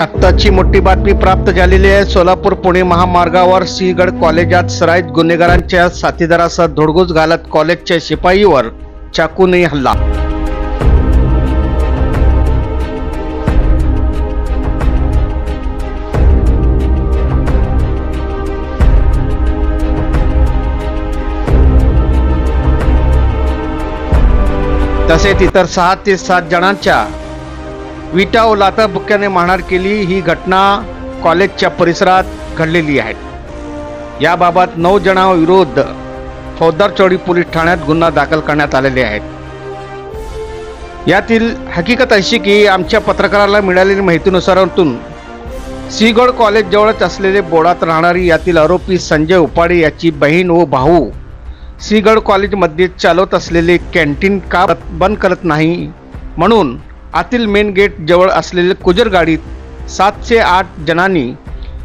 आत्ताची मोठी बातमी प्राप्त झालेली आहे. सोलापूर पुणे महामार्गावर सिंहगड कॉलेजात सराईत गुन्हेगारांच्या साथीदारासह धुडगूस घालत कॉलेजच्या शिपाईवर चाकूने हल्ला. तसेच इतर सहा ते सात जणांच्या विटा व लाथा बुक्क्याने मारहाण केली. ही घटना कॉलेजच्या परिसरात घडलेली आहे. याबाबत नऊ जणांविरोध फौजदार चौडी पोलीस ठाण्यात गुन्हा दाखल करण्यात आलेले आहेत. यातील हकीकत अशी की आमच्या पत्रकाराला मिळालेल्या माहितीनुसारातून सिंहगड कॉलेजजवळच असलेले बोडात राहणारी यातील आरोपी संजय उपाडे याची बहीण व भाऊ सिंहगड कॉलेजमध्ये चालवत असलेले कॅन्टीन का बंद करत नाही म्हणून आतील मेन गेट जवळ असलेले कुजर गाडीत सातशे आठ जणांनी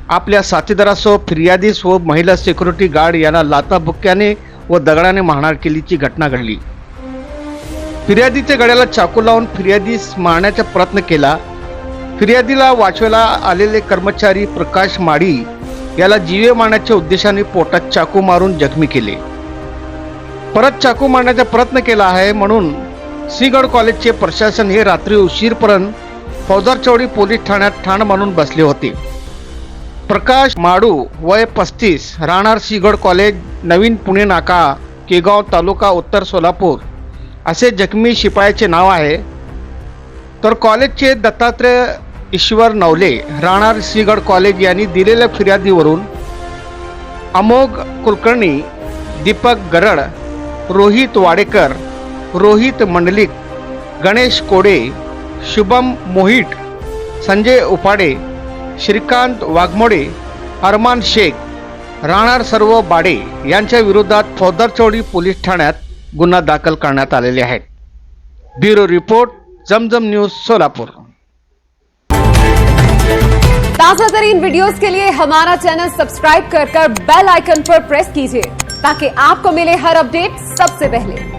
आपल्या साथीदारासह फिर्यादीस व महिला सिक्युरिटी गार्ड यांना लाथाबुक्क्याने व दगडाने मारहाण केलीची घटना घडली. फिर्यादीच्या गड्याला चाकू लावून फिर्यादीस मारण्याचा प्रयत्न केला. फिर्यादीला वाचवायला आलेले कर्मचारी प्रकाश माडी याला जीवे मारण्याच्या उद्देशाने पोटात चाकू मारून जखमी केले. परत चाकू मारण्याचा प्रयत्न केला आहे म्हणून श्रीगड कॉलेजचे प्रशासन हे रात्री उशीरपर्यंत फौजारचौडी पोलीस ठाण्यात ठाण मानून बसले होते. प्रकाश माडू वय पस्तीस राहणार श्रीगड कॉलेज नवीन पुणे नाका केगाव तालुका उत्तर सोलापूर. असे जखमी शिपायाचे नाव आहे. तर कॉलेजचे दत्तात्रय ईश्वर नवले राहणार श्रीगड कॉलेज यांनी दिलेल्या फिर्यादीवरून अमोघ कुलकर्णी दीपक गरड रोहित वाडेकर रोहित मंडलिक गणेश कोडे शुभम मोहिट संजय उपाडे श्रीकांत वाघमोडे अरमान शेख राणार सर्व बाडे यांच्या विरोधात फौदरचौडी पोलीस ठाण्यात गुन्हा दाखल करण्यात आलेले आहेत. Bureau report Zamzam news Solapur. ताजा तरीन वीडियोस के लिए हमारा चैनल सब्सक्राइब कर कर बेल आइकन पर प्रेस कीजिए ताकि आपको मिले हर अपडेट सबसे पहले।